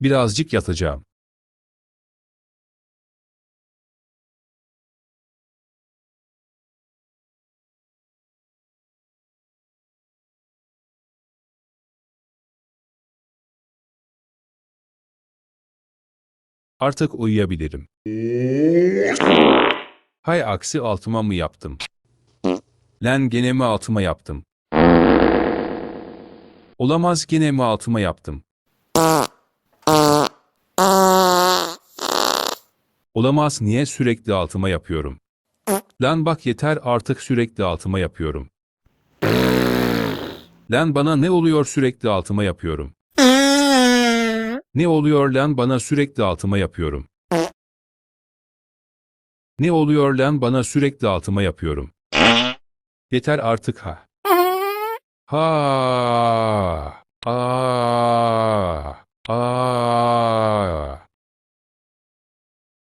Birazcık yatacağım. Artık uyuyabilirim. Hay aksi altıma mı yaptım? Lan gene mi altıma yaptım? Olamaz gene mi altıma yaptım? Olamaz niye sürekli altıma yapıyorum? Lan bak yeter artık sürekli altıma yapıyorum. Lan bana ne oluyor sürekli altıma yapıyorum? Ne oluyor lan bana sürekli altıma yapıyorum? Ne oluyor lan bana sürekli altıma yapıyorum? Yeter artık ha. Ha. Aa. Aa.